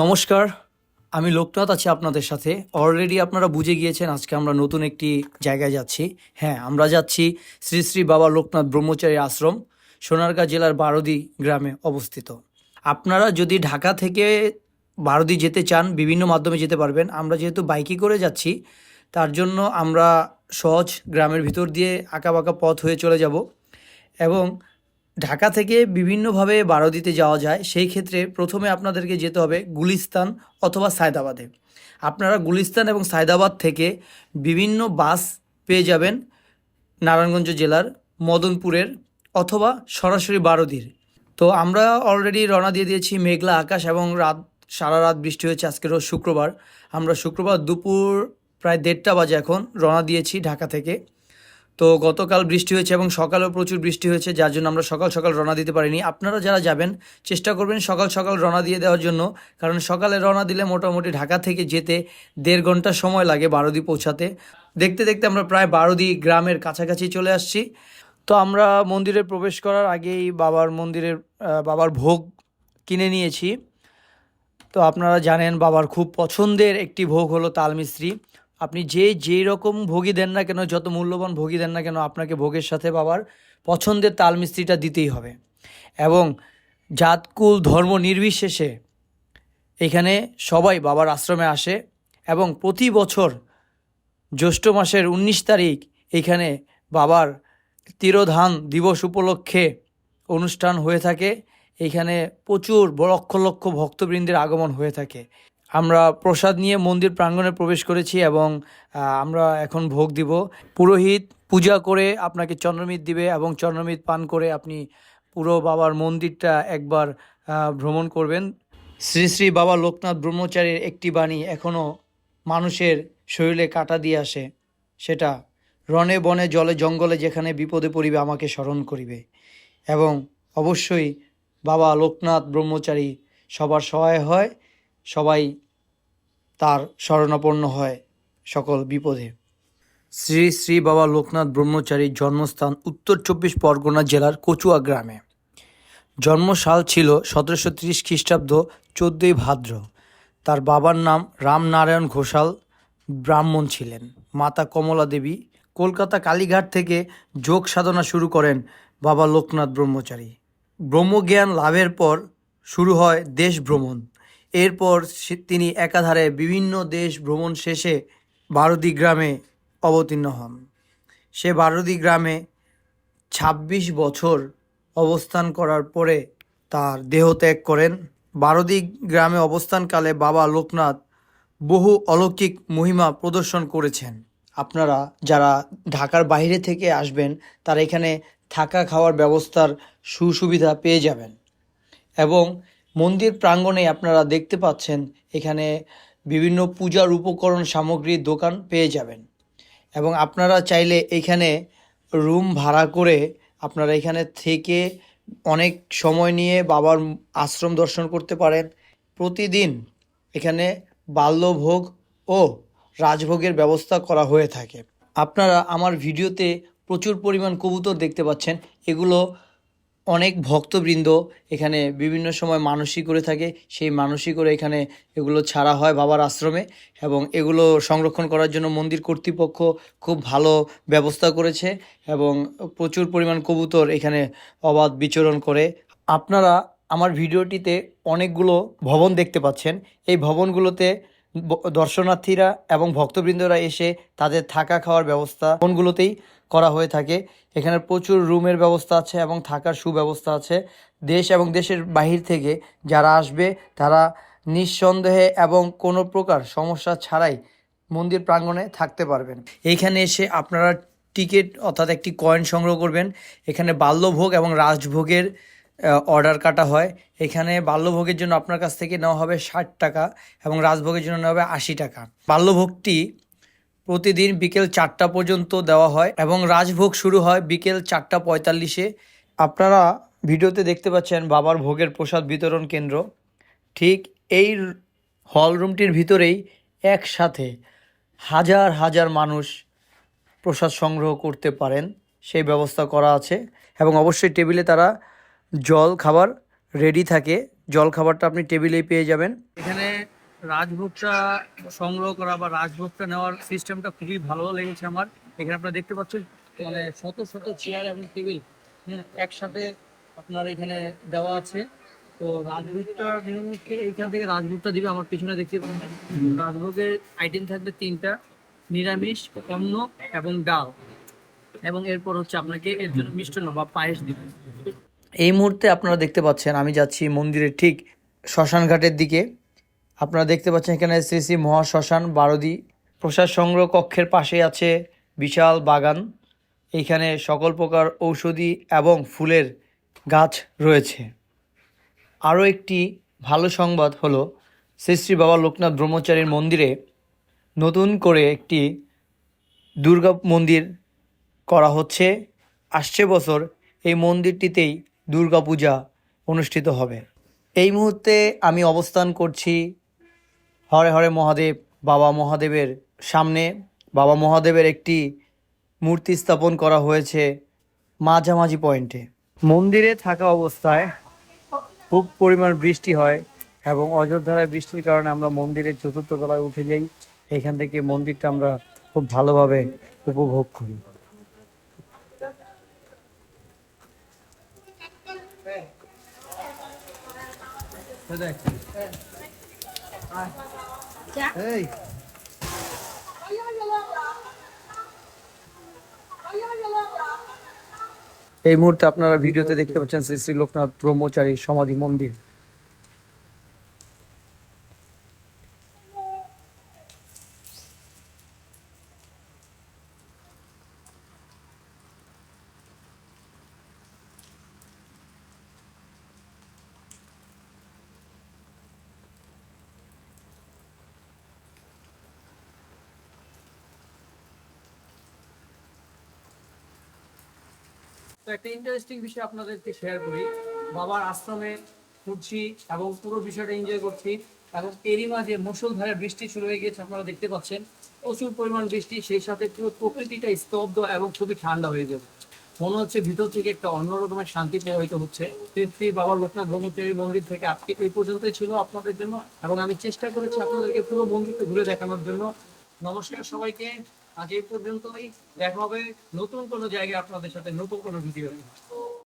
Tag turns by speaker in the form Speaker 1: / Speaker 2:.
Speaker 1: নমস্কার, আমি লোকনাথ আছি আপনাদের সাথে। অলরেডি আপনারা বুঝে গিয়েছেন আজকে আমরা নতুন একটি জায়গায় যাচ্ছি। হ্যাঁ আমরা যাচ্ছি শ্রী শ্রী বাবা লোকনাথ ব্রহ্মচারী আশ্রম, সোনারগাঁ জেলার বারদি গ্রামে অবস্থিত। আপনারা যদি ঢাকা থেকে বারদি যেতে চান, বিভিন্ন মাধ্যমে যেতে পারবেন। আমরা যেহেতু বাইকে করে যাচ্ছি, তার জন্য আমরা সহজ গ্রামের ভিতর দিয়ে আঁকাবাঁকা পথ হয়ে চলে যাব। এবং ঢাকা থেকে বিভিন্নভাবে বারোদিতে যাওয়া যায়, সেই ক্ষেত্রে প্রথমে আপনাদেরকে যেতে হবে গুলিস্তান অথবা সায়দাবাদে। আপনারা গুলিস্তান এবং সায়দাবাদ থেকে বিভিন্ন বাস পেয়ে যাবেন নারায়ণগঞ্জ জেলার মদনপুরের অথবা সরাসরি বারোদির। তো আমরা অলরেডি রওনা দিয়ে দিয়েছি মেঘলা আকাশ এবং রাত, সারা রাত বৃষ্টি হয়েছে আজকে রোজ শুক্রবার। আমরা শুক্রবার দুপুর প্রায় দেড়টা বাজে এখন রওনা দিয়েছি ঢাকা থেকে। তো গতকাল বৃষ্টি হয়েছে এবং সকালেও প্রচুর বৃষ্টি হয়েছে, যার জন্য আমরা সকাল সকাল রওনা দিতে পারিনি। আপনারা যারা যাবেন, চেষ্টা করবেন সকাল সকাল রওনা দিয়ে দেওয়ার জন্য, কারণ সকালে রওনা দিলে মোটামুটি ঢাকা থেকে যেতে দেড় ঘণ্টা সময় লাগে বারোদি পৌঁছাতে। দেখতে দেখতে আমরা প্রায় বারোদি গ্রামের কাছাকাছি চলে আসছি। তো আমরা মন্দিরে প্রবেশ করার আগেই বাবার মন্দিরের বাবার ভোগ কিনে নিয়েছি। তো আপনারা জানেন বাবার খুব পছন্দের একটি ভোগ হলো তালমিস্ত্রি। আপনি যে যেই রকম ভোগই দেন না কেন, যত মূল্যবান ভোগী দেন না কেন, আপনাকে ভোগের সাথে বাবার পছন্দের তাল মিস্ত্রিটা দিতেই হবে। এবং জাতকুল, ধর্ম নির্বিশেষে এখানে সবাই বাবার আশ্রমে আসে এবং প্রতি বছর জ্যৈষ্ঠ মাসের উনিশ তারিখ এখানে বাবার তিরোধান দিবস উপলক্ষে অনুষ্ঠান হয়ে থাকে। এখানে প্রচুর লক্ষ লক্ষ ভক্তবৃন্দের আগমন হয়ে থাকে। আমরা প্রসাদ নিয়ে মন্দির প্রাঙ্গণে প্রবেশ করেছি এবং আমরা এখন ভোগ দিব। পুরোহিত পূজা করে আপনাকে চন্দ্রমিত দিবে এবং চন্দ্রমিত পান করে আপনি পুরো বাবার মন্দিরটা একবার ভ্রমণ করবেন। শ্রী শ্রী বাবা লোকনাথ ব্রহ্মচারীর একটি বাণী এখনও মানুষের শরীরে কাটা দিয়ে আসে। সেটা, রণে বনে জলে জঙ্গলে যেখানে বিপদে পড়িবে আমাকে স্মরণ করিবে। এবং অবশ্যই বাবা লোকনাথ ব্রহ্মচারী সবার সহায় হয়, সবাই তার শরণাপন্ন হয় সকল বিপদে। শ্রী শ্রী বাবা লোকনাথ ব্রহ্মচারীর জন্মস্থান উত্তর চব্বিশ পরগনা জেলার কচুয়া গ্রামে। জন্মসাল ছিল সতেরোশো ত্রিশ খ্রিস্টাব্দ চোদ্দই ভাদ্র। তার বাবার নাম রামনারায়ণ ঘোষাল ব্রাহ্মণ ছিলেন। মাতা কমলা দেবী কলকাতা কালীঘাট থেকে যোগ সাধনা শুরু করেন বাবা লোকনাথ ব্রহ্মচারী। ব্রহ্মজ্ঞান লাভের পর শুরু হয় দেশ ভ্রমণ। এরপর তিনি একাধারে বিভিন্ন দেশ ভ্রমণ শেষে বারদি গ্রামে অবতীর্ণ হন। সে বারদি গ্রামে ২৬ বছর অবস্থান করার পরে তার দেহ ত্যাগ করেন। বারদি গ্রামে অবস্থানকালে বাবা লোকনাথ বহু অলৌকিক মহিমা প্রদর্শন করেছেন। আপনারা যারা ঢাকার বাইরে থেকে আসবেন, তারা এখানে থাকা খাওয়ার ব্যবস্থার সুসুবিধা পেয়ে যাবেন। এবং মন্দির প্রাঙ্গণে আপনারা দেখতে পাচ্ছেন এখানে বিভিন্ন পূজার উপকরণ সামগ্রীর দোকান পেয়ে যাবেন। এবং আপনারা চাইলে এখানে রুম ভাড়া করে আপনারা এখানে থেকে অনেক সময় নিয়ে বাবার আশ্রম দর্শন করতে পারেন। প্রতিদিন এখানে বাল্যভোগ ও রাজভোগের ব্যবস্থা করা হয়ে থাকে। আপনারা আমার ভিডিওতে প্রচুর পরিমাণ কবুতর দেখতে পাচ্ছেন। এগুলো অনেক ভক্তবৃন্দ এখানে বিভিন্ন সময় মানসিক করে থাকে। সেই মানসিক করে এখানে এগুলো ছাড়া হয় বাবার আশ্রমে এবং এগুলো সংরক্ষণ করার জন্য মন্দির কর্তৃপক্ষ খুব ভালো ব্যবস্থা করেছে এবং প্রচুর পরিমাণ কবুতর এখানে অবাধ বিচরণ করে। আপনারা আমার ভিডিওটিতে অনেকগুলো ভবন দেখতে পাচ্ছেন। এই ভবনগুলোতে দর্শনার্থীরা এবং ভক্তবৃন্দরা এসে তাদের থাকা খাওয়ার ব্যবস্থা ভবনগুলোতেই করা হয়ে থাকে। এখানে প্রচুর রুমের ব্যবস্থা আছে এবং থাকার সুব্যবস্থা আছে। দেশ এবং দেশের বাহির থেকে যারা আসবে, তারা নিঃসন্দেহে এবং কোনো প্রকার সমস্যা ছাড়াই মন্দির প্রাঙ্গণে থাকতে পারবেন। এইখানে এসে আপনারা টিকিট অর্থাৎ একটি কয়েন সংগ্রহ করবেন। এখানে বাল্যভোগ এবং রাজভোগের অর্ডার কাটা হয়। এখানে বাল্যভোগের জন্য আপনার কাছ থেকে নেওয়া হবে ষাট টাকা এবং রাজভোগের জন্য নেওয়া হবে আশি টাকা। বাল্যভোগটি প্রতিদিন বিকেল চারটা পর্যন্ত দেওয়া হয় এবং রাজভোগ শুরু হয় বিকেল চারটা পঁয়তাল্লিশে। আপনারা ভিডিওতে দেখতে পাচ্ছেন বাবার ভোগের প্রসাদ বিতরণ কেন্দ্র। ঠিক এই হল রুমটির ভিতরেই একসাথে হাজার হাজার মানুষ প্রসাদ সংগ্রহ করতে পারেন। সেই ব্যবস্থা করা আছে এবং অবশ্যই টেবিলে তারা জল খাবার রেডি থাকে। জল খাবারটা আপনি টেবিলেই পেয়ে যাবেন। এখানে রাজভোগটা সংগ্রহ করা বা রাজভোগটা নেওয়ার সিস্টেমটা খুবই ভালো লেগেছে আমার। এখানে আপনারা দেখতে পাচ্ছেন মানে শত শত চেয়ার এবং টেবিল হ্যাঁ, একসাথে আপনার এখানে দেওয়া আছে। তো রাজভোগটা এইখান থেকে রাজভোগটা দিবে আমার পিছনে দেখতে পাচ্ছেন। রাজভোগের আইটেম থাকবে তিনটা নিরামিষ অন্ন এবং ডাল। এবং এরপর হচ্ছে আপনাকে এর জন্য মিষ্টান্ন বা পায়েস দিবে। এই মুহূর্তে আপনারা দেখতে পাচ্ছেন, আমি যাচ্ছি মন্দিরের ঠিক শ্মশান ঘাটের দিকে। আপনারা দেখতে পাচ্ছেন এখানে শ্রী শ্রী মহা শ্মশান বারদি প্রসাদ সংগ্রহ কক্ষের পাশে আছে বিশাল বাগান। এইখানে সকল প্রকার ঔষধি এবং ফুলের গাছ রয়েছে। আরও একটি ভালো সংবাদ হলো, শ্রী শ্রী বাবা লোকনাথ ব্রহ্মচারীর মন্দিরে নতুন করে একটি দুর্গা মন্দির করা হচ্ছে। আসছে বছর এই মন্দিরটিতেই দুর্গাপূজা অনুষ্ঠিত হবে। এই মুহূর্তে আমি অবস্থান করছি হরে হরে মহাদেব, বাবা মহাদেবের সামনে। বাবা মহাদেবের একটি মূর্তি স্থাপন করা হয়েছে মাঝামাঝি পয়েন্টে মন্দিরে থাকা অবস্থায় খুব পরিমাণ বৃষ্টি হয় এবং অযোধ্যায় বৃষ্টির কারণে আমরা মন্দিরের চতুর্থ তলায় উঠে যাই। এখান থেকে মন্দিরটা আমরা খুব ভালোভাবে উপভোগ করি। এই। মুহূর্তে আপনারা ভিডিওতে দেখতে পাচ্ছেন শ্রী শ্রী লোকনাথ ব্রহ্মচারী সমাধি মন্দির। তো একটা ইন্টারেস্টিং বিষয় আপনাদেরকে শেয়ার করি। বাবার আশ্রমে ঘুরছি এবং পুরো বিষয়টা এনজয় করছি এবং এরই মাঝে মুসলধারে বৃষ্টি শুরু হয়ে গেছে আপনারা দেখতে পাচ্ছেন। প্রচুর পরিমাণ বৃষ্টি, সেই সাথে পুরো প্রকৃতিটা স্তব্ধ এবং খুবই ঠান্ডা হয়ে যাবে। মনে হচ্ছে ভিতর থেকে একটা অন্য রকমের শান্তি প্রবাহিত হচ্ছে। শ্রী বাবা লোকনাথ ব্রহ্মচারী মন্দির থেকে আজকে এই পর্যন্তই ছিল আপনাদের জন্য। এবং আমি চেষ্টা করেছি আপনাদেরকে পুরো মন্দিরটা ঘুরে দেখানোর জন্য। নমস্কার সবাইকে। আজ এই পর্যন্তই দেখা হবে নতুন কোনো জায়গায় আপনাদের সাথে নতুন কোনো ভিডিও